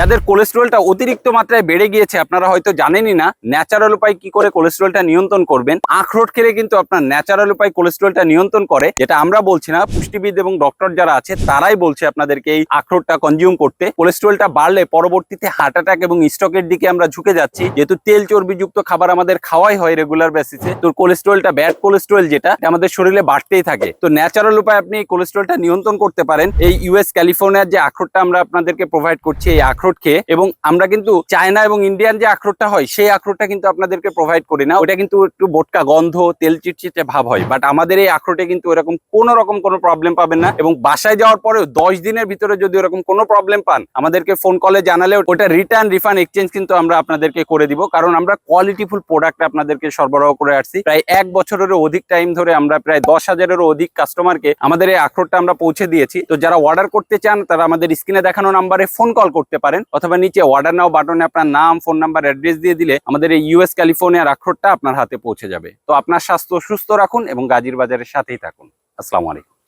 যাদের কোলেস্ট্রলটা অতিরিক্ত মাত্রায় বেড়ে গিয়েছে, আপনারা হয়তো জানেনই না ন্যাচারাল উপায় কি করে কোলেস্ট্রলটা নিয়ন্ত্রণ করবেন? আখরোট খেলে কিন্তু আপনার ন্যাচারাল উপায় কোলেস্ট্রলটা নিয়ন্ত্রণ করে, যেটা আমরা বলছি না, পুষ্টিবিদ এবং ডক্টর যারা আছে, তারাই বলছে আপনাদেরকে এই আখরোটটা কনজিউম করতে। কোলেস্ট্রলটা বাড়লে পরবর্তীতে হার্ট অ্যাটাক এবং স্ট্রোকের দিকে আমরা ঝুঁকে যাচ্ছি। যেহেতু তেল চর্বিযুক্ত খাবার আমাদের খাওয়াই হয় রেগুলার বেসিসে তো কোলেস্ট্রলটা ব্যাড কোলেস্ট্রল যেটা আমাদের শরীরে বাড়তেই থাকে। তো ন্যাচারাল উপায় আপনি এই কোলেস্ট্রলটা নিয়ন্ত্রণ করতে পারেন। এই ইউএস ক্যালিফোর্নিয়ার যে আখরোটটা আমরা আপনাদেরকে প্রোভাইড করছি, এই আখরোট খেয়ে এবং আমরা কিন্তু চায়না এবং ইন্ডিয়ান যে আখরোটটা হয়, সেই আখরোটটা কিন্তু আপনাদেরকে প্রোভাইড করি না। ওটা কিন্তু একটু বোটকা গন্ধ, তেল চিটচিটে ভাব হয়। বাট আমাদের এই আখরোটে কিন্তু এরকম কোনো রকম কোনো প্রবলেম পাবেন না এবং বাসায় যাওয়ার পরেও দশ দিনের ভিতরে যদি এরকম কোনো প্রবলেম পান, আমাদেরকে ফোন কলে জানালে ওটা রিটার্ন রিফান্ড এক্সচেঞ্জ কিন্তু আমরা আপনাদেরকে করে দিব। কারণ আমরা কোয়ালিটিফুল প্রোডাক্ট আপনাদেরকে সরবরাহ করে আসছি। প্রায় এক বছরেরও অধিক টাইম ধরে আমরা প্রায় দশ হাজারেরও অধিক কাস্টমারকে আমাদের এই আখরোটটা আমরা পৌঁছে দিয়েছি। তো যারা অর্ডার করতে চান, তারা আমাদের স্ক্রিনে দেখানো নাম্বারে ফোন কল করতে পারেন। অথবা নিচে অর্ডার নাও বাটনে আপনার নাম ফোন নাম্বার অ্যাড্রেস দিয়ে দিলে আমাদের এই ইউএস ক্যালিফোর্নিয়ার আখরটা আপনার হাতে পৌঁছে যাবে। তো আপনার স্বাস্থ্য সুস্থ রাখুন এবং গাজীর বাজারের সাথেই থাকুন। আসসালামু আলাইকুম।